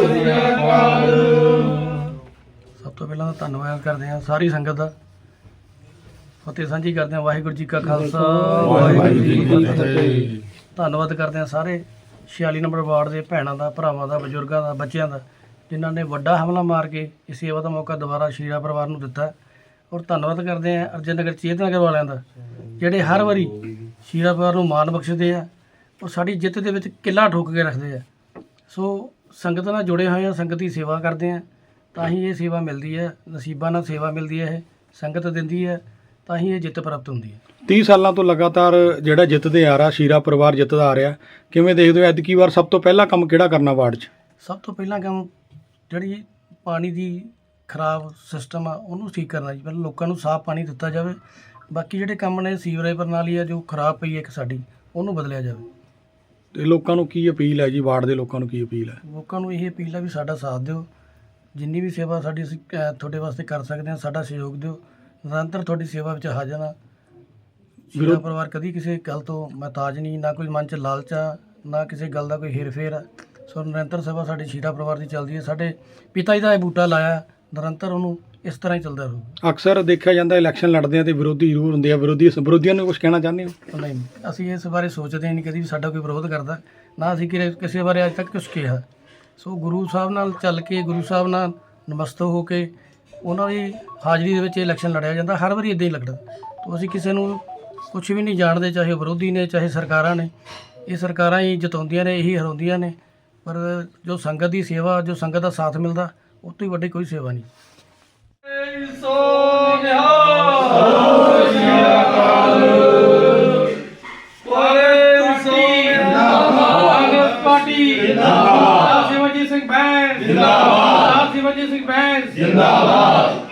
ਸ੍ਰੀ ਸਭ ਤੋਂ ਪਹਿਲਾਂ ਧੰਨਵਾਦ ਕਰਦੇ ਹਾਂ ਸਾਰੀ ਸੰਗਤ ਦਾ। ਫਤਿਹ ਸਾਂਝੀ ਕਰਦੇ ਹਾਂ ਵਾਹਿਗੁਰੂ ਜੀ ਕਾ ਖਾਲਸਾ ਵਾਹਿਗੁਰੂ ਜੀ ਕੀ ਫਤਿਹ। ਧੰਨਵਾਦ ਕਰਦੇ ਹਾਂ ਸਾਰੇ 46 ਨੰਬਰ ਵਾਰਡ ਦੇ ਭੈਣਾਂ ਦਾ ਭਰਾਵਾਂ ਦਾ ਬਜ਼ੁਰਗਾਂ ਦਾ ਬੱਚਿਆਂ ਦਾ ਜਿਨ੍ਹਾਂ ਨੇ ਵੱਡਾ ਹਮਲਾ ਮਾਰ ਕੇ ਇਸ ਸੇਵਾ ਦਾ ਮੌਕਾ ਦੁਬਾਰਾ ਸ਼ੀਰਾ ਪਰਿਵਾਰ ਨੂੰ ਦਿੱਤਾ। ਔਰ ਧੰਨਵਾਦ ਕਰਦੇ ਹਾਂ ਅਰਜਨ ਨਗਰ ਚੇਤਨ ਨਗਰ ਵਾਲਿਆਂ ਦਾ ਜਿਹੜੇ ਹਰ ਵਾਰੀ ਸ਼ੀਰਾ ਪਰਿਵਾਰ ਨੂੰ ਮਾਣ ਬਖਸ਼ਦੇ ਆ ਔਰ ਸਾਡੀ ਜਿੱਤ ਦੇ ਵਿੱਚ ਕਿਲਾ ਠੋਕ ਕੇ ਰੱਖਦੇ ਆ। ਸੋ ਸੰਗਤ ਨਾਲ ਜੁੜੇ ਹੋਏ ਆ ਸੰਗਤ ਦੀ ਸੇਵਾ ਕਰਦੇ ਆ ਤਾਂ ਹੀ ਇਹ ਸੇਵਾ ਮਿਲਦੀ ਹੈ ਨਸੀਬਾਂ ਨਾਲ ਸੇਵਾ ਮਿਲਦੀ ਹੈ ਇਹ ਸੰਗਤ ਦਿੰਦੀ ਹੈ ਤਾਂ ਹੀ ਇਹ ਜਿੱਤ ਪ੍ਰਾਪਤ ਹੁੰਦੀ ਹੈ। 30 ਸਾਲਾਂ ਤੋਂ ਲਗਾਤਾਰ ਜਿਹੜਾ ਜਿੱਤਦੇ ਆ ਰਿਹਾ ਸ਼ੀਰਾ ਪਰਿਵਾਰ ਜਿੱਤਦਾ ਆ ਰਿਹਾ ਕਿਵੇਂ ਦੇਖਦੇ ਹੋ ਐਤਕੀ ਵਾਰ ਸਭ ਤੋਂ ਪਹਿਲਾ ਕੰਮ ਕਿਹੜਾ ਕਰਨਾ ਵਾਰਡ 'ਚ? ਸਭ ਤੋਂ ਪਹਿਲਾਂ ਕੰਮ ਜਿਹੜੀ ਪਾਣੀ ਦੀ ਖਰਾਬ ਸਿਸਟਮ ਆ ਉਹਨੂੰ ਠੀਕ ਕਰਨਾ ਜੀ ਪਹਿਲਾਂ ਲੋਕਾਂ ਨੂੰ ਸਾਫ਼ ਪਾਣੀ ਦਿੱਤਾ ਜਾਵੇ ਬਾਕੀ ਜਿਹੜੇ ਕੰਮ ਨੇ ਸੀਵਰੇਜ ਪ੍ਰਣਾਲੀ ਆ ਜੋ ਖਰਾਬ ਪਈ ਹੈ ਇੱਕ ਸਾਡੀ ਉਹਨੂੰ ਬਦਲਿਆ ਜਾਵੇ। ਤੇ ਲੋਕਾਂ ਨੂੰ ਕੀ ਅਪੀਲ ਹੈ ਜੀ? ਵਾਰਡ ਦੇ ਲੋਕਾਂ ਨੂੰ ਕੀ ਅਪੀਲ ਹੈ? ਲੋਕਾਂ ਨੂੰ ਇਹ ਅਪੀਲ ਆ ਵੀ ਸਾਡਾ ਸਾਥ ਦਿਓ। ਜਿੰਨੀ ਵੀ ਸੇਵਾ ਸਾਡੀ ਅਸੀਂ ਅਹ, ਤੁਹਾਡੇ ਵਾਸਤੇ ਕਰ ਸਕਦੇ ਹਾਂ ਸਾਡਾ ਸਹਿਯੋਗ ਦਿਓ। ਨਿਰੰਤਰ ਤੁਹਾਡੀ ਸੇਵਾ ਵਿੱਚ ਹਾਜ਼ਰ ਹਾਂ। ਵਿਰੋਧ- ਪਰਿਵਾਰ ਕਦੀ ਕਿਸੇ ਗੱਲ ਤੋਂ ਮਹਤਾਜ ਨਹੀਂ ਨਾ ਕੋਈ ਮਨ 'ਚ ਲਾਲਚ ਆ ਨਾ ਕਿਸੇ ਗੱਲ ਦਾ ਕੋਈ ਹੇਰ-ਫੇਰ ਆ। ਸੋ ਨਿਰੰਤਰ ਸੇਵਾ ਸਾਡੀ ਸ਼ੀਰਾ ਪਰਿਵਾਰ ਦੀ ਚੱਲਦੀ ਹੈ। ਸਾਡੇ ਪਿਤਾ ਜੀ ਦਾ ਇਹ ਬੂਟਾ ਲਾਇਆ। ਨਿਰੰਤਰ ਉਹਨੂੰ ਇਸ ਤਰ੍ਹਾਂ ਹੀ ਚੱਲਦਾ ਰਹੂ ਅਕਸਰ ਦੇਖਿਆ ਜਾਂਦਾ ਇਲੈਕਸ਼ਨ ਲੜਦੇ ਆ ਤੇ ਵਿਰੋਧੀ ਜ਼ਰੂਰ ਹੁੰਦੇ ਆ। ਵਿਰੋਧੀ ਵਿਰੋਧੀਆਂ ਨੂੰ ਕੁਝ ਕਹਿਣਾ ਚਾਹੁੰਦੇ ਹੋ? ਨਹੀਂ ਅਸੀਂ ਇਸ ਬਾਰੇ ਸੋਚਦੇ ਹੀ ਨਹੀਂ ਕਦੀ ਵੀ ਸਾਡਾ ਕੋਈ ਵਿਰੋਧ ਕਰਦਾ। ਨਾ ਅਸੀਂ ਕਿਰੇ- ਕਿਸੇ ਬਾਰੇ ਅੱਜ ਤੱਕ ਕੁਝ ਕਿਹਾ। ਸੋ ਗੁਰੂ ਸਾਹਿਬ ਨਾਲ ਚੱਲ ਕੇ ਗੁਰੂ ਸਾਹਿਬ ਨਾਲ ਨਮਸਤ ਹੋ ਕੇ ਉਹਨਾਂ ਦੀ ਹਾਜ਼ਰੀ ਦੇ ਵਿੱਚ ਇਹ ਇਲੈਕਸ਼ਨ ਲੜਿਆ ਜਾਂਦਾ। ਹਰ ਵਾਰੀ ਇਦਾਂ ਹੀ ਲੱਗਦਾ। ਤੋ ਅਸੀਂ ਕਿਸੇ ਨੂੰ ਕੁਝ ਵੀ ਨਹੀਂ ਜਾਣਦੇ ਚਾਹੇ ਵਿਰੋਧੀ ਨੇ ਚਾਹੇ ਸਰਕਾਰਾਂ ਨੇ। ਇਹ ਸਰਕਾਰਾਂ ਹੀ ਜਿਤਾਉਂਦੀਆਂ ਨੇ ਇਹੀ ਹਰਾਉਂਦੀਆਂ ਨੇ। ਪਰ ਜੋ ਸੰਗਤ ਦੀ ਸੇਵਾ ਜੋ ਸੰਗਤ ਦਾ ਸਾਥ ਮਿਲਦਾ ਉਹ ਤੋਂ ਹੀ ਵੱਡੀ ਕੋਈ ਸੇਵਾ ਨਹੀਂ। ਜਿੰਦਾਬਾਦ। ਸਿਮਰਜੀਤ ਸਿੰਘ ਬੈਂਸ ਜਿੰਦਾਬਾਦ ਸਿਮਰਜੀਤ ਸਿੰਘ ਬੈਂਸ ਜਿੰਦਾਬਾਦ